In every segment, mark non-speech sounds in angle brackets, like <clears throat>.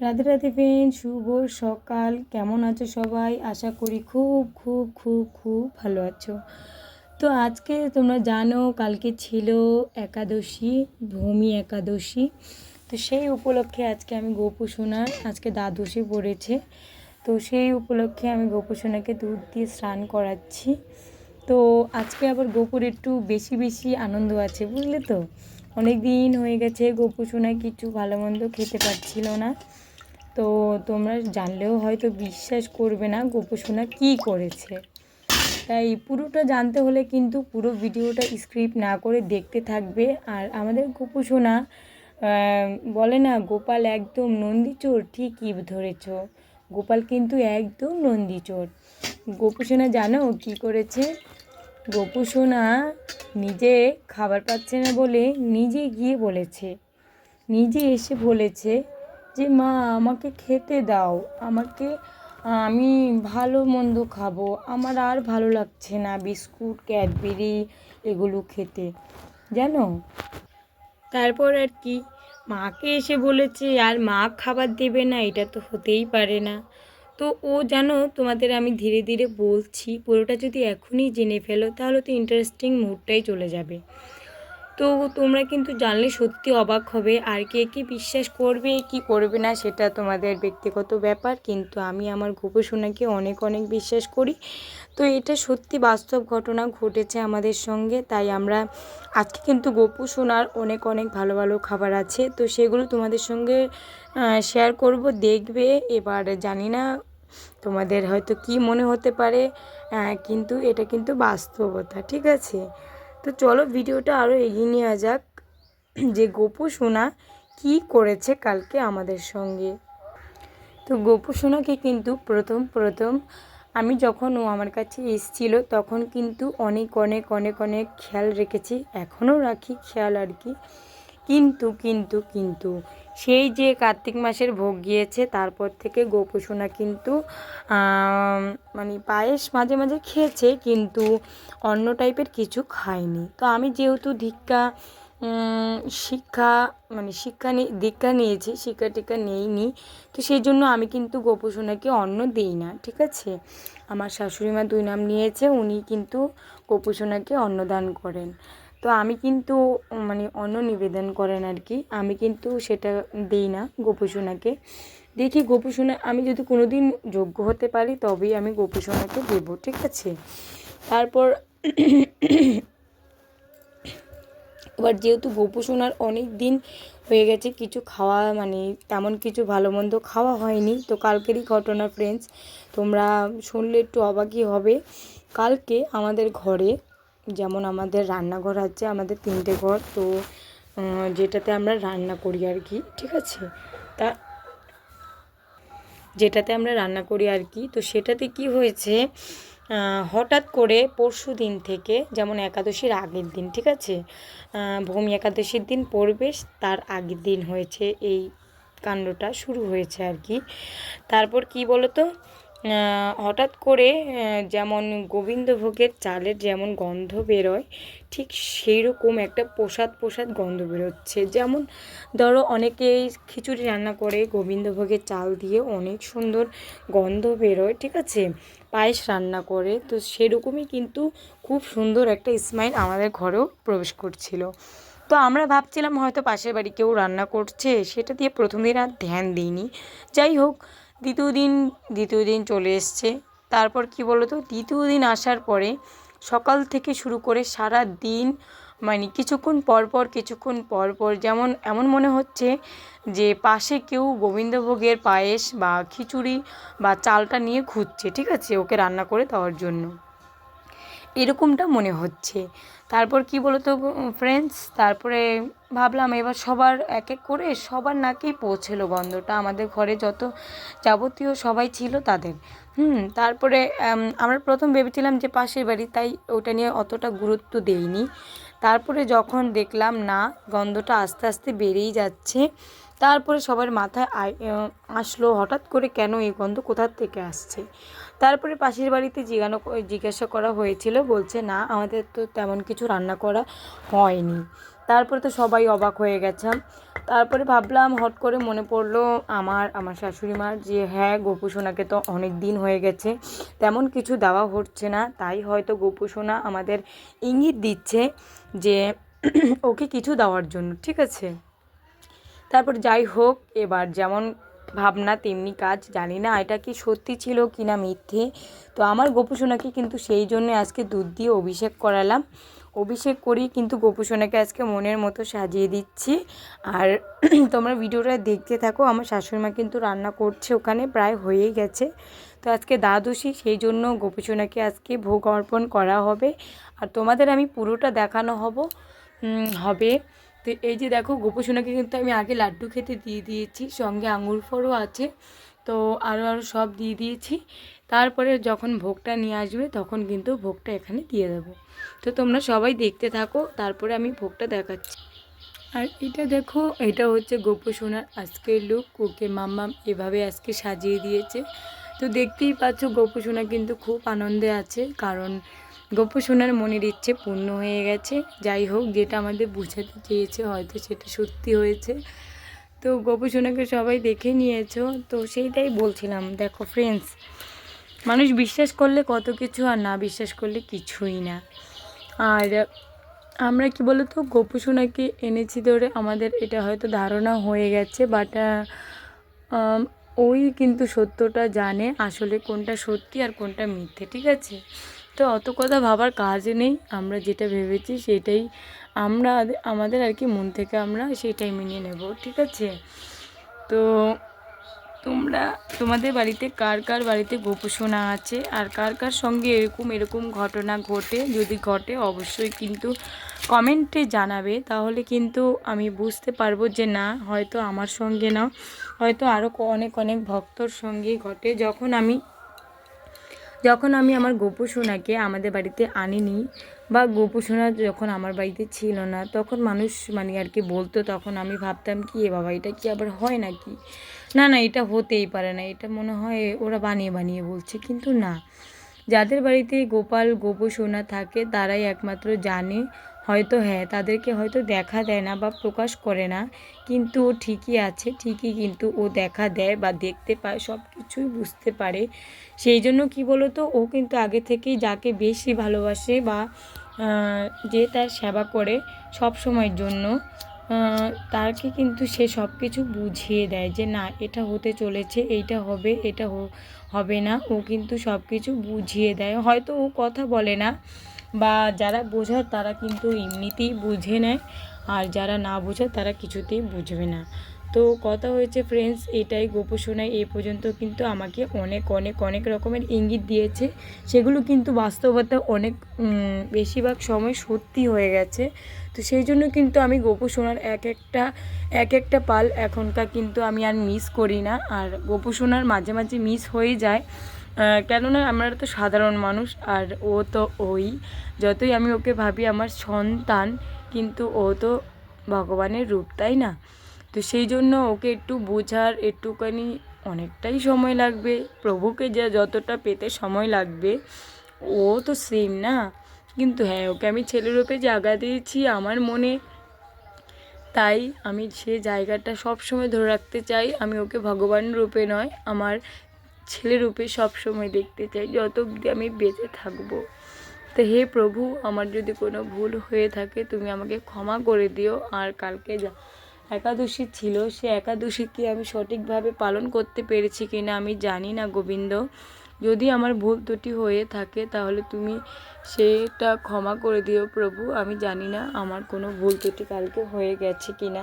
Radhe Radhe friend শুভ সকাল। কেমন আছো সবাই? আশা করি খুব খুব খুব খুব ভালো আছো। তো আজকে তোমরা জানো, কালকে ছিল একাদশী, ভূমি একাদশী। তো সেই উপলক্ষে আজকে আমি গোপুসোনার, আজকে দ্বাদশী পড়েছে। তো সেই উপলক্ষে আমি গোপুসোনাকে দুধ দিয়ে স্নান করাচ্ছি। তো আজকে আবার গোপুর একটু বেশি বেশি আনন্দ আছে, বুঝলে তো? অনেক দিন হয়ে গেছে গোপু সোনা কিছু ভালো মন্দ খেতে পারছিল না। তো তোমরা জানলেও হয়তো বিশ্বাস করবে না গোপু সোনা কী করেছে। তাই পুরোটা জানতে হলে কিন্তু পুরো ভিডিওটা স্ক্রিপ্ট না করে দেখতে থাকবে। আর আমাদের গোপু সোনা আহ, বলে না গোপাল একদম নন্দী নন্দীচোর ঠিকই ধরেছ। গোপাল কিন্তু একদম নন্দীচোর গোপু সোনা জানো কী করেছে? গোপু সোনা নিজে খাবার পাচ্ছে না বলে নিজে গিয়ে বলেছে। নিজে এসে বলেছে যে, মা, আমাকে খেতে দাও। আমাকে, আমি ভালো মন্দ খাব। আমার আর ভালো লাগছে না বিস্কুট, ক্যাডবেরি এগুলো খেতে। জানো? তারপর আর কি, মাকে এসে বলেছে, আর মা খাবার দেবে না, এটা তো হতেই পারে না। তো ও, জানো, তোমাদের আমি ধীরে ধীরে বলছি, পুরোটা যদি এখনই জেনে ফেলো, তাহলে তো ইন্টারেস্টিং মুডটাই চলে যাবে। তো তোমরা কিন্তু জানলে সত্যি অবাক হবে। আর কে কে বিশ্বাস করবে, কি করবে না, সেটা তোমাদের ব্যক্তিগত ব্যাপার। কিন্তু আমি আমার গোপসোনাকে অনেক অনেক বিশ্বাস করি। তো এটা সত্যি বাস্তব ঘটনা ঘটেছে আমাদের সঙ্গে। তাই আমরা আজকে কিন্তু গোপু সোনার অনেক অনেক ভালো ভালো খাবার আছে। তো সেগুলো তোমাদের সঙ্গে শেয়ার করব, দেখবে। এবার জানি না তোমাদের হয়তো কি মনে হতে পারে। কিন্তু এটা কিন্তু বাস্তবতা, ঠিক আছে? তো চলো ভিডিওটা আরও এগিয়ে নেওয়া যাক। যে গোপু সোনা কী করেছে কালকে আমাদের সঙ্গে? তো গোপু সোনাকে কিন্তু প্রথম প্রথম আমি যখন ও আমার কাছে এসছিল তখন কিন্তু অনেক অনেক অনেক অনেক খেয়াল রেখেছি। এখনও রাখি খেয়াল আর কি। কিন্তু কিন্তু কিন্তু সেই যে কার্তিক মাসের ভোগ গিয়েছে, তারপর থেকে গোপু সোনা কিন্তু মানে পায়েস মাঝে মাঝে খেয়েছে, কিন্তু অন্য টাইপের কিছু খায়নি। তো আমি যেহেতু ধিক্কা শিক্ষা মানে শিক্ষা দীক্ষা নিয়েছি, শিক্ষা টিক্ষা নেইনি, তো সেই জন্য আমি কিন্তু গোপু সোনাকে অন্ন দিই না, ঠিক আছে? আমার শাশুড়ি মা দুই নাম নিয়েছে, উনি কিন্তু গোপু সোনাকে অন্নদান করেন। তো আমি কিন্তু মানে অন্ন নিবেদন করেন আর কি, আমি কিন্তু সেটা দিই না গোপু সোনাকে দেখি গোপু সোনা আমি যদি কোনো দিন যোগ্য হতে পারি তবেই আমি গোপু সোনাকে দেবো, ঠিক আছে? তারপর এবার যেহেতু গোপু সোনার অনেক দিন হয়ে গেছে, কিছু খাওয়া মানে তেমন কিছু ভালো মন্দ খাওয়া হয়নি, তো কালকেরই ঘটনা ফ্রেন্ডস তোমরা শুনলে একটু অবাকই হবে। কালকে আমাদের ঘরে যেমন আমাদের রান্নাঘর আছে আমাদের তিনটে ঘর তো যেটাতে আমরা রান্না করি আর কি ঠিক আছে? তা যেটাতে আমরা রান্না করি আর কি তো সেটাতে কি হয়েছে হঠাৎ করে পরশু দিন থেকে যেমন একাদশীর আগের দিন ঠিক আছে? ভূমি একাদশীর দিন পড়বে তার আগের দিন হয়েছে এই কাণ্ডটা শুরু হয়েছে আর কি। তারপর কি বলো তো আহ, হঠাৎ করে যেমন গোবিন্দভোগের চালের যেমন গন্ধ বেরোয়, ঠিক সেই রকম একটা প্রসাদ প্রসাদ গন্ধ বেরোচ্ছে। যেমন ধরো অনেকেই খিচুড়ি রান্না করে গোবিন্দভোগের চাল দিয়ে অনেক সুন্দর গন্ধ বেরোয়, ঠিক আছে? পায়েস রান্না করে, তো সেরকমই কিন্তু খুব সুন্দর একটা স্মাইল আমাদের ঘরেও প্রবেশ করছিল। তো আমরা ভাবছিলাম হয়তো পাশের বাড়ি কেউ রান্না করছে, সেটা দিয়ে প্রথম দিন আর ধ্যান দিইনি। যাই হোক দ্বিতীয় দিন দ্বিতীয় দিন চলে এসছে। তারপর কি বলো তো দ্বিতীয় দিন আসার পরে সকাল থেকে শুরু করে সারা দিন মানে কিছুক্ষণ পর পর, কিছুক্ষণ পর পর যেমন, এমন মনে হচ্ছে যে পাশে কেউ গোবিন্দভোগের পায়েস বা খিচুড়ি বা চালটা নিয়ে খুঁজছে, ঠিক আছে? ওকে রান্না করে দেওয়ার জন্য। এরকমটা মনে হচ্ছে। তারপর কি বলো তো ফ্রেন্ডস তারপরে ভাবলাম এবার সবার এক এক করে সবার নাকেই পৌঁছেলো গন্ধটা। আমাদের ঘরে যত যাবতীয় সবাই ছিল তাদের। হুম, তারপরে আমরা প্রথম ভেবেছিলাম যে পাশের বাড়ি, তাই ওটা নিয়ে অতটা গুরুত্ব দেইনি। তারপরে যখন দেখলাম না, গন্ধটা আস্তে আস্তে বেড়েই যাচ্ছে, তারপরে সবার মাথায় আসলো হঠাৎ করে কেন এই গন্ধ কোথার থেকে আসছে? তারপরে পাশের বাড়িতে জিজ্ঞানো জিজ্ঞাসা করা হয়েছিল, বলছে, না, আমাদের তো তেমন কিছু রান্না করা হয়নি। তারপরে তো সবাই অবাক হয়ে গেছিলাম তারপরে ভাবলাম, হট করে মনে পড়ল, আমার আমার শাশুড়ি মার যে হ্যাঁ গোপু সোনাকে তো অনেক দিন হয়ে গেছে, তেমন কিছু দেওয়া হচ্ছে না। তাই হয়তো গোপু সোনা আমাদের ইঙ্গিত দিচ্ছে যে, <clears throat> ওকে কিছু দেওয়ার জন্য, ঠিক আছে? তারপর যাই হোক, এবার যেমন ভাবনা, তেমনি কাজ, জানি না এটা কি সত্যি ছিল কি না মিথ্যে। তো আমার গোপুসোনাকে কিন্তু সেই জন্য আজকে দুধ দিয়ে অভিষেক করালাম। অভিষেক করি কিন্তু গোপুসোনাকে আজকে মনের মতো সাজিয়ে দিচ্ছি। আর <clears throat> তোমরা ভিডিওটা দেখতে থাকো, আমার শাশুড়িমা কিন্তু রান্না করছে ওখানে, প্রায় হয়েই গেছে। তো আজকে দ্বাদশী, সেই জন্য গোপুসোনাকে আজকে ভোগ অর্পণ করা হবে। আর তোমাদের আমি পুরোটা দেখানো হব হবে তো এই যে দেখো গোপসোনাকে কিন্তু আমি আগে লাড্ডু খেতে দিয়ে দিয়েছি, সঙ্গে আঙুর ফলও আছে, তো আরও আরও সব দিয়ে দিয়েছি। তারপরে যখন ভোগটা নিয়ে আসবে, তখন কিন্তু ভোগটা এখানে দিয়ে দেবো। তো তোমরা সবাই দেখতে থাকো, তারপরে আমি ভোগটা দেখাচ্ছি। আর এটা দেখো, এটা হচ্ছে গোপসোনার আজকের লুক ওকে মাম্মাম এভাবে আজকে সাজিয়ে দিয়েছে। তো দেখতেই পাচ্ছ গোপসোনা কিন্তু খুব আনন্দে আছে, কারণ গোপসোনার মনের ইচ্ছে পূর্ণ হয়ে গেছে। যাই হোক, যেটা আমাদের বোঝাতে চেয়েছে হয়তো সেটা সত্যি হয়েছে। তো গোপসোনাকে সবাই দেখে নিয়েছো, তো সেইটাই বলছিলাম। দেখো ফ্রেন্ডস মানুষ বিশ্বাস করলে কত কিছু আর না বিশ্বাস করলে কিছুই না। আর আমরা কি বলতো, গোপসোনাকে এনেছি ধরে আমাদের এটা হয়তো ধারণা হয়ে গেছে বাট ওই কিন্তু সত্যটা জানে আসলে কোনটা সত্যি আর কোনটা মিথ্যে, ঠিক আছে? তো অত কথা ভাবার কাজ নেই। আমরা যেটা ভেবেছি সেটাই আমরা আমাদের আর কি মন থেকে আমরা সেটাই মেনে নেব, ঠিক আছে? তো তোমরা তোমাদের বাড়িতে কার কার বাড়িতে গোপসোনা আছে? আর কার কার সঙ্গে এরকম এরকম ঘটনা ঘটে? যদি ঘটে, অবশ্যই কিন্তু কমেন্টে জানাবে। তাহলে কিন্তু আমি বুঝতে পারব যে না, হয়তো আমার সঙ্গে না, হয়তো আরও অনেক অনেক ভক্তর সঙ্গে ঘটে। যখন আমি যখন আমি আমার গোপু সোনাকে আমাদের বাড়িতে আনিনি বা গোপু সোনা যখন আমার বাড়িতে ছিল না, তখন মানুষ মানে আর কি বলতো, তখন আমি ভাবতাম কি, এ বাবা, এটা কি আবার হয় নাকি? না না, এটা হতেই পারে না, এটা মনে হয় ওরা বানিয়ে বানিয়ে বলছে, কিন্তু না। যাদের বাড়িতে গোপাল, গোপু সোনা থাকে, তারাই একমাত্র জানে হয়তো হ্যাঁ তাদেরকে হয়তো দেখা দেয় না বা প্রকাশ করে না। কিন্তু ও ঠিকই আছে, ঠিকই কিন্তু ও দেখা দেয় বা দেখতে পায় সব কিছুই বুঝতে পারে। সেই জন্য কি বলো তো ও কিন্তু আগে থেকেই যাকে বেশি ভালোবাসে বা যে তার সেবা করে সব সময়ের জন্য তাকে কিন্তু সে সব কিছু বুঝিয়ে দেয় যে না, এটা হতে চলেছে, এইটা হবে, এটা হবে না। ও কিন্তু সব কিছু বুঝিয়ে দেয়। হয়তো ও কথা বলে না বা যারা বোঝার তারা কিন্তু এমনিতেই বুঝে নেয়। আর যারা না বোঝার তারা কিছুতেই বুঝবে না। তো কথা হয়েছে ফ্রেন্ডস এটাই গোপসোনায় এ পর্যন্ত কিন্তু আমাকে অনেক অনেক অনেক রকমের ইঙ্গিত দিয়েছে। সেগুলো কিন্তু বাস্তবতা অনেক বেশিরভাগ সময় সত্যি হয়ে গেছে। তো সেই জন্য কিন্তু আমি গোপসোনার এক একটা এক একটা পাল এখনকার কিন্তু আমি আর মিস করি না। আর গোপসোনার মাঝে মাঝে মিস হয়ে যায়। কেননা আমরা তো সাধারণ মানুষ আর ও তো ওই। যতই আমি ওকে ভাবি আমার সন্তান, কিন্তু ও তো ভগবানের রূপ, তাই না? তো সেই জন্য ওকে একটু বোঝার একটুখানি অনেকটাই সময় লাগবে। প্রভুকে যা যতটা পেতে সময় লাগবে, ও তো সেম না? কিন্তু হ্যাঁ ওকে আমি ছেলেরূপে জায়গা দিয়েছি আমার মনে। তাই আমি সে জায়গাটা সব সময় ধরে রাখতে চাই। আমি ওকে ভগবান রূপে নয়, আমার ছেলে রূপে সবসময় দেখতে চাই, যত অবধি আমি বেঁচে থাকব। তো হে প্রভু, আমার যদি কোনো ভুল হয়ে থাকে, তুমি আমাকে ক্ষমা করে দিও। আর কালকে যা একাদশী ছিল, সে একাদশী কি আমি সঠিকভাবে পালন করতে পেরেছি কি না আমি জানি না, গোবিন্দ। যদি আমার ভুল ত্রুটি হয়ে থাকে, তাহলে তুমি সেটা ক্ষমা করে দিও প্রভু। আমি জানি না আমার কোনো ভুল ত্রুটি কালকে হয়ে গেছে কি না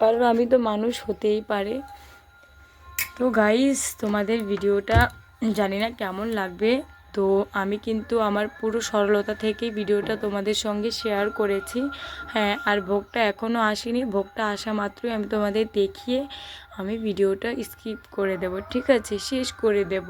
কারণ আমি তো মানুষ হতেই পারে। তো গাইস তোমাদের ভিডিওটা জানি না কেমন লাগবে। তো আমি কিন্তু আমার পুরো সরলতা থেকেই ভিডিওটা তোমাদের সঙ্গে শেয়ার করেছি। হ্যাঁ আর ভোগটা এখনও আসেনি। ভোগটা আসা মাত্রই আমি তোমাদের দেখিয়ে আমি ভিডিওটা স্কিপ করে দেব। ঠিক আছে, শেষ করে দেব।